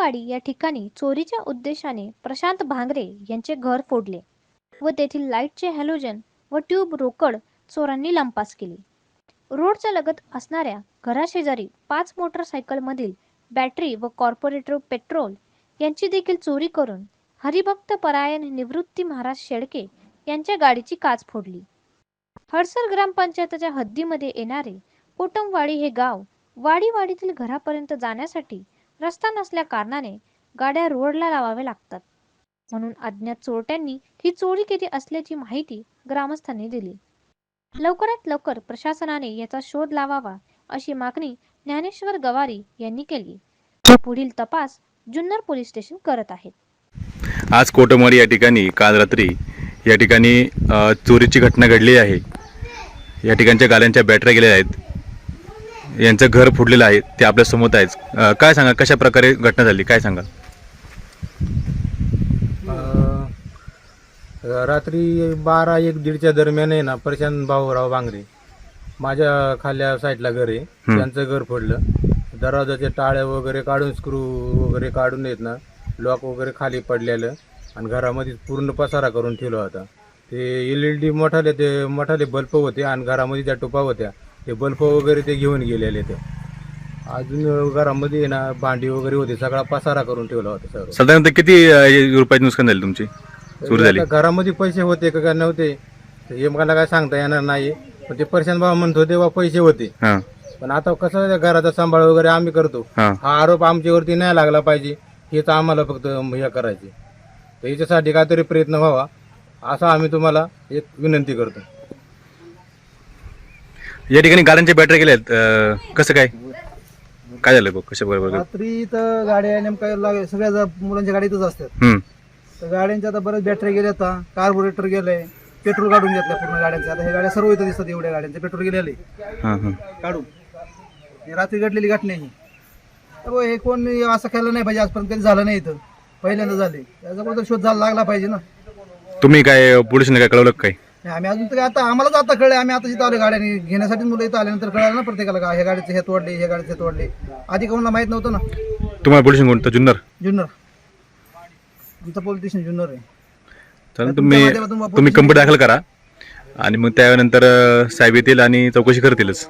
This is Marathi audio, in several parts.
कोटमवाडी या ठिकाणी चोरीच्या उद्देशाने प्रशांत भांगरे यांचे घर फोडले व तेथील लाईटचे हॅलोजन व ट्यूब रोकड चोरांनी लंपास केली. रोडच्या लगत असणाऱ्या घराशेजारी पाच मोटरसायकलमधील बॅटरी व कॉर्पोरेटर पेट्रोल यांची देखील चोरी करून हरिभक्त परायण निवृत्ती महाराज शेळके यांच्या गाडीची काच फोडली. हडसर ग्रामपंचायतच्या हद्दीमध्ये येणारे कोटमवाडी हे गाव वाडीवाडीतील घरापर्यंत जाण्यासाठी रस्ता नसल्या कारणाने गाड्या रोडला लावाव्या लागतात. म्हणून अज्ञात चोरट्यांनी ही चोरी केली असल्याची माहिती ग्रामस्थांनी दिली. लवकरात लवकर प्रशासनाने याचा शोध लावावा अशी मागणी ज्ञानेश्वर गवारी यांनी केली. व पुढील तपास जुन्नर पोलीस स्टेशन करत आहेत. आज कोटमवाडी या ठिकाणी काल रात्री या ठिकाणी चोरीची घटना घडली आहे. या ठिकाणच्या गाड्यांच्या बॅटऱ्या गेल्या आहेत. यांचं घर फुटलेलं आहे ते आपल्यासमोर आहेच काय सांगा कशा प्रकारे घटना झाली? काय सांगाल? अ, रात्री बारा एक दीडच्या दरम्यान आहे ना प्रशांत भाऊराव बांगरे. माझ्या खाल्या साईडला घर आहे. त्यांचं घर फोडलं दरवाजाचे टाळे वगैरे काढून स्क्रू वगैरे काढून येत ना लॉक वगैरे खाली पडलेलं आणि घरामध्ये पूर्ण पसारा करून ठेवला होता. ते एल ई डी मोठाले ते मोठाले बल्ब होते आणि घरामध्ये त्या टोपा होत्या. ते बल्ब वगैरे ते घेऊन गेलेले ते. अजून घरामध्ये ना भांडी वगैरे होती सगळा पसारा करून ठेवला होता सर्व साधारणतः किती अ, रुपयाची नुकसान झाली तुमची? चोरी झाली. आता घरामध्ये पैसे होते का काय नव्हते? हे मला काय सांगता येणार नाही. पण ते प्रशांत बाबा म्हणत होते बा पैसे होते. हां. पण आता कसं त्या घराचा सांभाळ वगैरे आम्ही करतो. हां. हा आरोप आमच्यावरती नाही लागला पाहिजे. हेच आम्हाला फक्त हे करायचे तर याच्यासाठी काहीतरी प्रयत्न व्हावा. असा आम्ही तुम्हाला एक विनंती करतो. या ठिकाणी गाड्यांच्या बॅटऱ्या गेल्या आहेत. अ, कसं काय? काय झालं बघ कशा बरोबर? रात्री तर गाड्या नेमका लाग- सगळ्या जा- मुलांच्या गाडीतच असतात. हम्म. तर गाड्यांच्या आता बऱ्याच बॅटरी गेल्या आता. कार्बोरेटर गेलंय पेट्रोल काढून घेतलं पूर्ण गाड्यांचं. आता हे गाड्या सर्व इथं दिसतात एवढ्या गाड्यांचे. पेट्रोल गेलेले. हां हां. काढून. ही रात्री घडलेली घटना ही. तर बुवा हे कोण असं केलं नाही पाहिजे आजपर्यंत कधी झालं नाही इथं. पहिल्यांदा झाले. याचा कुठं शोध झाला लागला पाहिजे ना. तुम्ही काय पोलिसांनी काय कळवलं का काय आम्ही अजून तरी आता आम्हालाच आता कळले आम्ही आता जिथं आलो गाड्याने. घेण्यासाठी मुलं इथं आल्यानंतर कळालं ना प्रत्येकाला का हे गाडीचे हे तोडले हे गाडीचे तोडले. आधी कोणाला माहीत नव्हतं ना? तुम्हाला पोलीस कोणतं जुन्नर. जुन्नर. आमचं पोलीस स्टेशन जुन्नर आहे. तुम्ही तुम्ही कंप्लेंट दाखल करा. आणि मग त्यानंतर साहेब येतील आणि चौकशी करतीलच.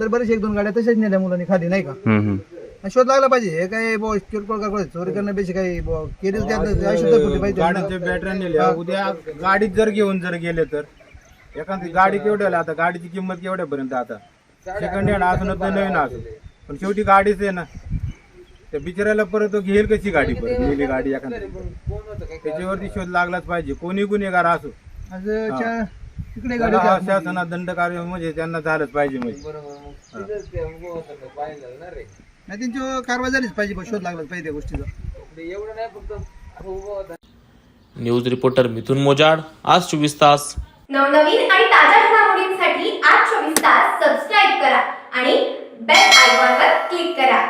तर बरेच एक दोन गाड्या तशाच नेल्या मुलांनी खाली नाही का? हम्म, हम्म. आणि शोध लागला पाहिजे. हे काय बुवा किरकोळ काय चोरी करण्यापेक्षा काही बुवा केलीच तर पाहिजे? गाड्यांच्या बॅटऱ्या नेल्या उद्या गाडीत जर घेऊन जर गेले तर? एखादी गाडी केवढ्याला आता? गाडीची किंमत केवढ्यापर्यंत आता? सेकंड हँड असं नव्हतं नवीन असं पण शेवटी गाडीच आहे ना. त्या बिचाऱ्याला परत तो घेईल कशी गाडी परत? नेली गाडी एखादी. त्याच्यावरती शोध लागलाच पाहिजे. कोणी गुन्हेगार असो. आज च्या- तिकडे गाडी त्याला शासनात दंड कार्य म्हणजे त्यांना झालंच पाहिजे म्हणजे. नाही त्यांची कारवाई झालीच पाहिजे शोध लागलाच पाहिजे त्या गोष्टीचा. न्यूज रिपोर्टर मिथुन मोजाड आज चोवीस तास. नवनवीन आणि ताज्या घडामोडींसाठी आज चोवीस तास सबस्क्राईब करा आणि बेल आयकॉनवर क्लिक करा.